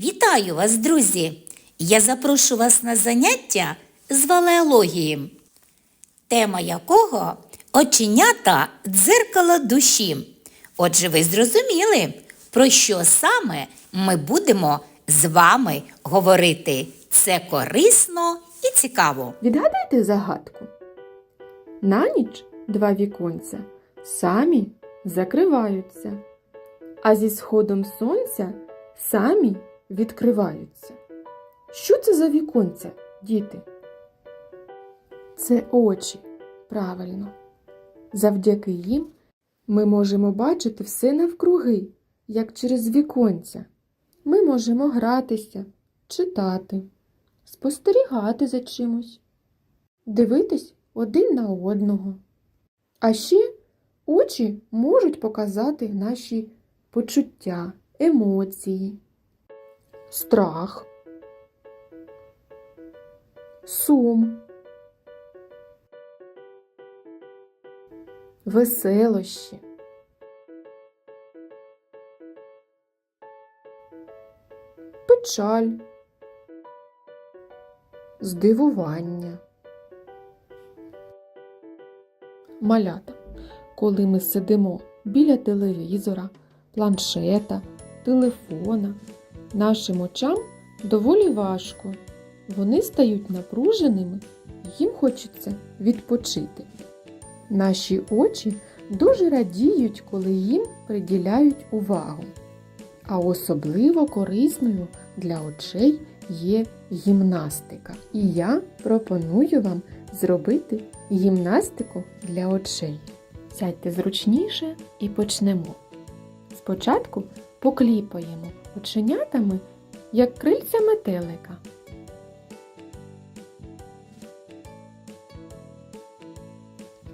Вітаю вас, друзі! Я запрошу вас на заняття з валеології, тема якого оченята дзеркало душі. Отже, ви зрозуміли, про що саме ми будемо з вами говорити. Це корисно і цікаво. Відгадайте загадку. На ніч два віконця самі закриваються, а зі сходом сонця самі відкриваються. Що це за віконця, діти? Це очі, правильно. Завдяки їм ми можемо бачити все навкруги, як через віконця. Ми можемо гратися, читати, спостерігати за чимось, дивитись один на одного. А ще очі можуть показати наші почуття, емоції, страх, сум, веселощі. Печаль, здивування. Малята, коли ми сидимо біля телевізора, планшета, телефона, нашим очам доволі важко. Вони стають напруженими, їм хочеться відпочити. Наші очі дуже радіють, коли їм приділяють увагу. А особливо корисною для очей є гімнастика. І я пропоную вам зробити гімнастику для очей. Сядьте зручніше і почнемо. Спочатку покліпаємо оченятами, як крильця метелика.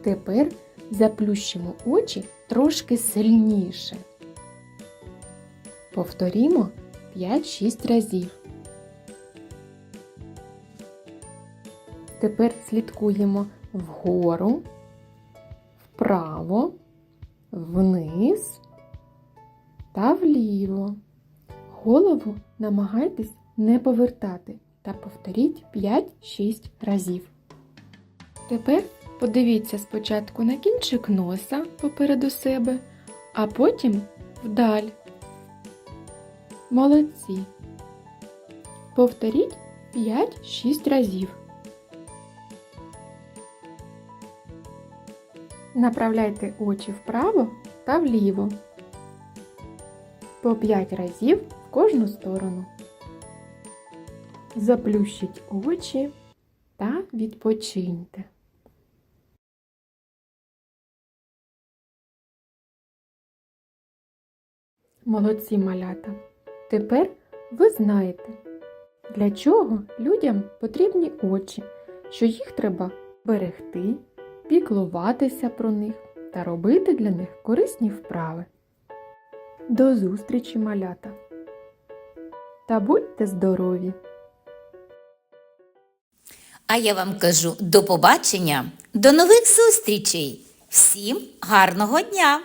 Тепер заплющимо очі трошки сильніше. Повторімо 5-6 разів. Тепер слідкуємо вгору, вправо, вниз та вліво. Голову намагайтесь не повертати та повторіть 5-6 разів. Тепер подивіться спочатку на кінчик носа попереду себе, а потім вдаль. Молодці. Повторіть 5-6 разів. Направляйте очі вправо та вліво. По 5 разів кожну сторону. Заплющіть очі та відпочиньте. Молодці малята. Тепер ви знаєте, для чого людям потрібні очі, що їх треба берегти, піклуватися про них та робити для них корисні вправи. До зустрічі, малята! Та будьте здорові! А я вам кажу до побачення, до нових зустрічей. Всім гарного дня!